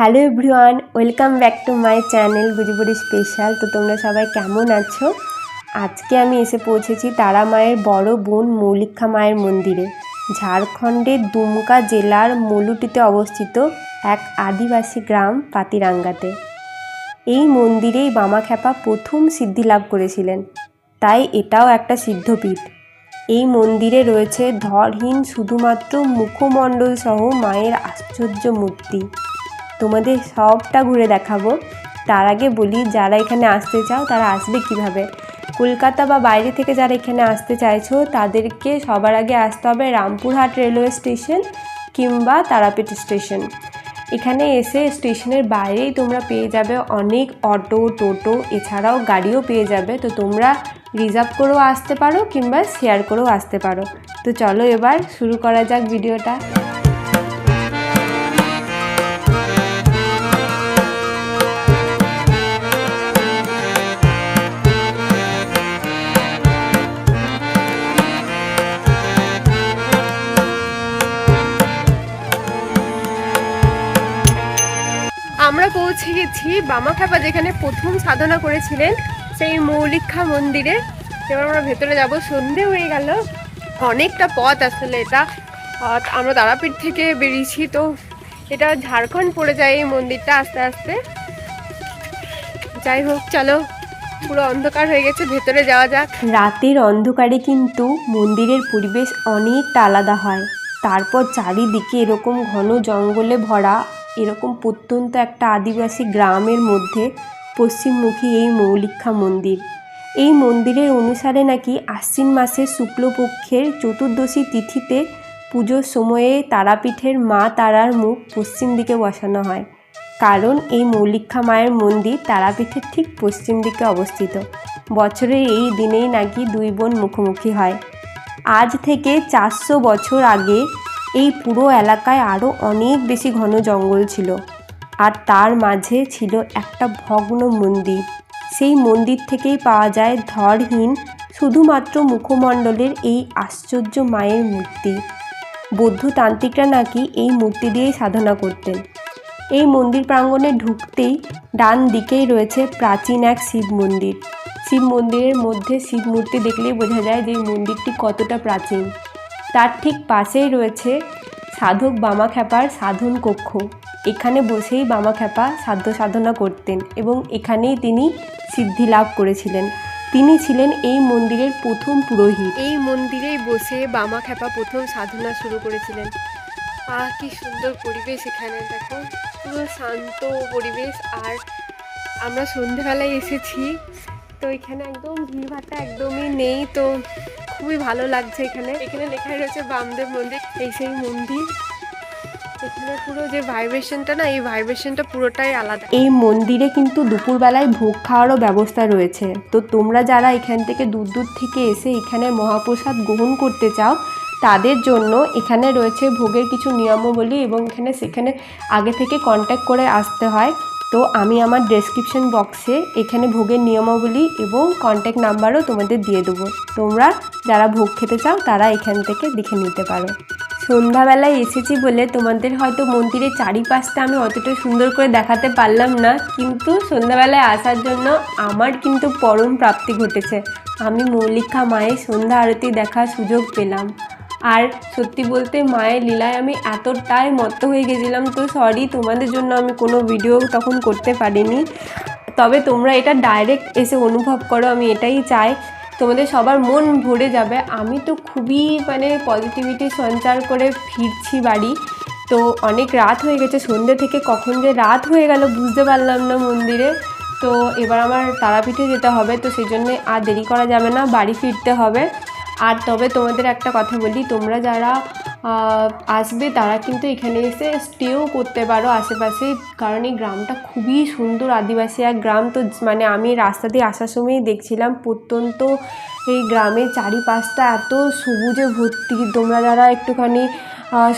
Hello everyone, welcome back to my channel Bujhiburi special. তো তোমরা সবাই কেমন আছো? আজকে আমি এসে পৌঁছেছি তারা মায়ের বড় বোন মৌলিক্ষা মায়ের মন্দিরে। ঝাড়খণ্ডের দুমকা জেলার মলুটিতে অবস্থিত এক আদিবাসী গ্রাম পাতিরাঙ্গাতে। এই মন্দিরেই বামাখ্যাপা প্রথম সিদ্ধি লাভ করেছিলেন। তাই এটাও একটা সিদ্ধপীঠ। এই মন্দিরে রয়েছে ধরহীন শুধুমাত্র মুখমণ্ডল সহ মায়ের আশ্চর্য মূর্তি। তোমাদের সবটা ঘুরে দেখাবো। তার আগে বলি, যারা এখানে আসতে চাও, তারা আসবে কীভাবে? কলকাতা বা বাইরে থেকে যারা এখানে আসতে চাইছো, তাদেরকে সবার আগে আসতে হবে রামপুরহাট রেলওয়ে স্টেশন কিংবা তারাপীঠ স্টেশন। এখানে এসে স্টেশনের বাইরেই তোমরা পেয়ে যাবে অনেক অটো, টোটো, এছাড়াও গাড়িও পেয়ে যাবে। তো তোমরা রিজার্ভ করেও আসতে পারো কিংবা শেয়ার করেও আসতে পারো। তো চলো এবার শুরু করা যাক ভিডিওটা। গেছি বামাখ্যাপা যেখানে প্রথম সাধনা করেছিলেন, সেই মৌলিক্ষা মন্দিরে। এবার আমরা ভেতরে যাব, সন্ধে হয়ে গেল। অনেকটা পথ আসলে এটা। আমরা তারাপীঠ থেকে বেরিয়েছি, তো এটা ঝাড়খণ্ড পড়ে যায় এই মন্দিরটা আস্তে আস্তে। যাই হোক, চলো। পুরো অন্ধকার হয়ে গেছে, ভেতরে যাওয়া যাক। রাতের অন্ধকারে কিন্তু মন্দিরের পরিবেশ অনেকটা আলাদা হয়। তারপর চারিদিকে এরকম ঘন জঙ্গলে ভরা এরকম প্রত্যন্ত একটা আদিবাসী গ্রামের মধ্যে পশ্চিমমুখী এই মৌলিক্ষা মন্দির। এই মন্দিরের অনুসারে নাকি আশ্বিন মাসের শুক্লপক্ষের চতুর্দশী তিথিতে পুজোর সময়ে তারাপীঠের মা তারার মুখ পশ্চিম দিকে বসানো হয়। কারণ এই মৌলিক্ষা মায়ের মন্দির তারাপীঠের ঠিক পশ্চিম দিকে অবস্থিত। বছরের এই দিনেই নাকি দুই বোন মুখোমুখি হয়। আজ থেকে চারশো বছর আগে এই পুরো এলাকায় আরও অনেক বেশি ঘন জঙ্গল ছিল। আর তার মাঝে ছিল একটা ভগ্ন মন্দির। সেই মন্দির থেকেই পাওয়া যায় ধরহীন শুধুমাত্র মুখমণ্ডলের এই আশ্চর্য মায়ের মূর্তি। বৌদ্ধতান্ত্রিকরা নাকি এই মূর্তি দিয়েই সাধনা করতেন। এই মন্দির প্রাঙ্গণে ঢুকতেই ডান দিকেই রয়েছে প্রাচীন এক শিব মন্দির। শিব মন্দিরের মধ্যে শিব মূর্তি দেখলেই বোঝা যায় যে এই মন্দিরটি কতটা প্রাচীন। তার ঠিক পাশেই রয়েছে সাধক বামাখ্যাপার সাধন কক্ষ। এখানে বসেই বামাখ্যাপা সাধ্য সাধনা করতেন এবং এখানেই তিনি সিদ্ধি লাভ করেছিলেন। তিনি ছিলেন এই মন্দিরের প্রথম পুরোহিত। এই মন্দিরেই বসে বামাখ্যাপা প্রথম সাধনা শুরু করেছিলেন। আহ কি সুন্দর পরিবেশ এখানে, দেখো। পুরো শান্ত পরিবেশ। আর আমরা সন্ধেবেলায় এসেছি তো এখানে একদম ভিড়ভাড়টা একদমই নেই, তো খুবই ভালো লাগছে এখানে। এখানে লেখা রয়েছে বামদেব মন্দির, এই সেই মন্দির। এখানে পুরো যে ভাইব্রেশনটা না, এই ভাইব্রেশনটা পুরোটাই আলাদা। এই মন্দিরে কিন্তু দুপুরবেলায় ভোগ খাওয়ারও ব্যবস্থা রয়েছে। তো তোমরা যারা এখান থেকে দূর দূর থেকে এসে এখানে মহাপ্রসাদ গ্রহণ করতে চাও, তাদের জন্য এখানে রয়েছে ভোগের কিছু নিয়মাবলী এবং এখানে সেখানে আগে থেকে কন্ট্যাক্ট করে আসতে হয়। তো আমি আমার ডেসক্রিপশন বক্সে এখানে ভোগের নিয়মাবলী এবং কন্ট্যাক্ট নাম্বারও তোমাদের দিয়ে দেবো। তোমরা যারা ভোগ খেতে চাও, তারা এখান থেকে দেখে নিতে পারো। সন্ধ্যাবেলায় এসেছি বলে তোমাদের হয়তো মন্দিরের চারিপাশটা আমি অতটা সুন্দর করে দেখাতে পারলাম না, কিন্তু সন্ধ্যাবেলায় আসার জন্য আমার কিন্তু পরম প্রাপ্তি ঘটেছে। আমি মৌলিকা মায়ের সন্ধ্যা আরতি দেখার সুযোগ পেলাম। আর সত্যি বলতে মায়ের লীলায় আমি এতটাই মত্ত হয়ে গেছিলাম তো সরি তোমাদের জন্য আমি কোনো ভিডিও তখন করতে পারিনি। তবে তোমরা এটা ডাইরেক্ট এসে অনুভব করো, আমি এটাই চাই। তোমাদের সবার মন ভরে যাবে। আমি তো খুবই মানে পজিটিভিটি সঞ্চার করে ফিরছি বাড়ি। তো অনেক রাত হয়ে গেছে সন্ধ্যে থেকে কখন যে রাত হয়ে গেল বুঝতে পারলাম না মন্দিরে। তো এবার আমার তারাপীঠে যেতে হবে, তো সেই জন্যে আর দেরি করা যাবে না, বাড়ি ফিরতে হবে। আর তবে তোমাদের একটা কথা বলি, তোমরা যারা আসবে তারা কিন্তু এখানে এসে স্টেও করতে পারো আশেপাশে, কারণ এই গ্রামটা খুবই সুন্দর আদিবাসী এক গ্রাম তো মানে আমি রাস্তা দিয়ে আসার সময়ই দেখছিলাম প্রত্যন্ত এই গ্রামের চারিপাশটা এত সবুজে ভর্তি। তোমরা যারা একটুখানি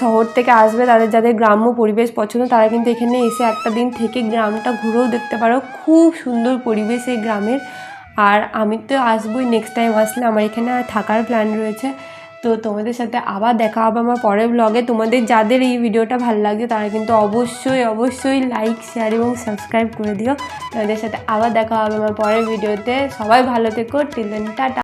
শহর থেকে আসবে তাদের, যাদের গ্রাম্য পরিবেশ পছন্দ তারা কিন্তু এখানে এসে একটা দিন থেকে গ্রামটা ঘুরেও দেখতে পারো। খুব সুন্দর পরিবেশ এই গ্রামের। আর আমি তো আসবোই নেক্সট টাইম আসলে আমার এখানে থাকার প্ল্যান রয়েছে। তো তোমাদের সাথে আবার দেখা হবে আমার পরের ব্লগে তোমাদের যাদের এই ভিডিওটা ভালো লাগছে, তারা কিন্তু অবশ্যই অবশ্যই লাইক শেয়ার এবং সাবস্ক্রাইব করে দিও। তোমাদের সাথে আবার দেখা হবে আমার পরের ভিডিওতে সবাই ভালো থেকো। টিলেন টাটা।